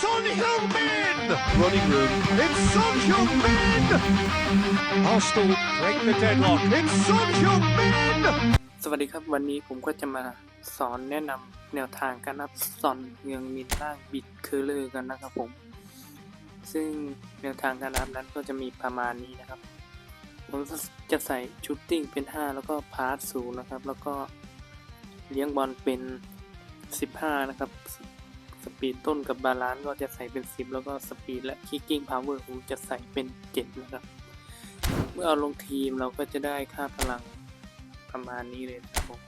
Son Heung-min! Running room. It's Son Heung-min! h o s e l break the deadlock. It's Son Heung-min! สวัสดีครับวันนี้ผมก็จะมาสอนแนะนำแนวทางการนับซอนเงืองมินล่างบิดคือเลือกันนะครับผม ซึ่งแนวทางการนับนั้นก็จะมีประมาณนี้นะครับ ผมจะใส่ชุดติ้งเป็น 5 แล้วก็พาร์ทศูนย์นะครับ แล้วก็เลี้ยงบอลเป็น 15 นะครับสปีดต้นกับบาลานซ์ก็จะใส่เป็น 10 แล้วก็สปีดและคิกกิ้งพาวเวอร์ผมจะใส่เป็น7 นะครับ เมื่อเอาลงทีมเราก็จะได้ค่าพลังประมาณนี้เลยครับผม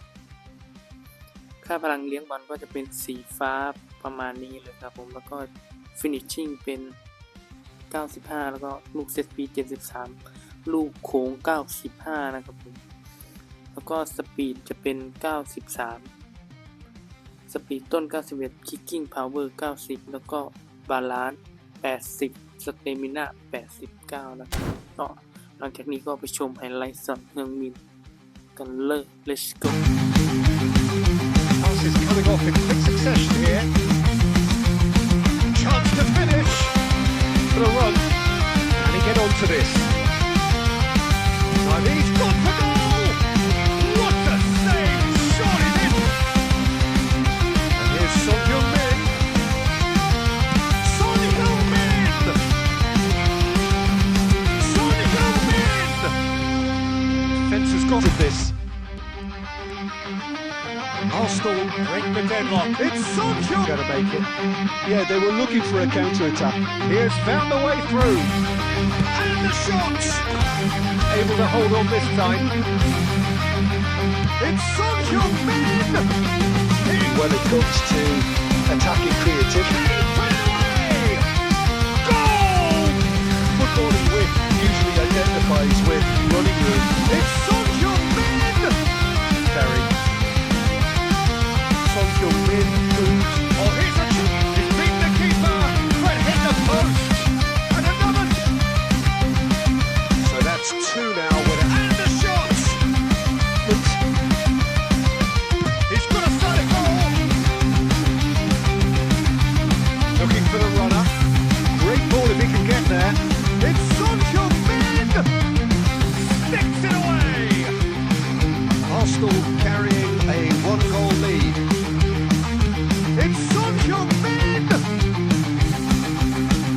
ค่าพลังเลี้ยงบอลก็จะเป็นสีฟ้าประมาณนี้เลยครับผมแล้วก็ฟินิชชิ่งเป็น 95 แล้วก็ลูกเซตปี73 ลูกโค้ง 95นะครับผมแล้วก็สปีดจะเป็น 93สปีดต้น91 Kicking Power 90 แล้วก็บาลานซ์80 สเตมินา89 นะครับต่อหลังจากนี้ก็ไปชมไฮไลท์สอนเฮืองมินกันเลย Let's go Get onto this. Now he's got got this. Arsenal break the deadlock. It's Sancho! he gotta make it. Yeah, they were looking for a counter-attack. He has found a way through. And the shots! Able to hold on this time. It's Sancho, man! Well, it comes to attacking creativity. carrying a one goal lead. It's Son min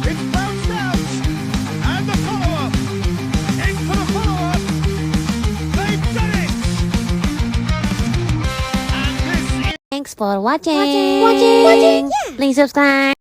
It's bounced out! And the follow-up! In for the follow-up! They've done Thanks for watching. Watching. Watching. watching. Yeah. Please subscribe.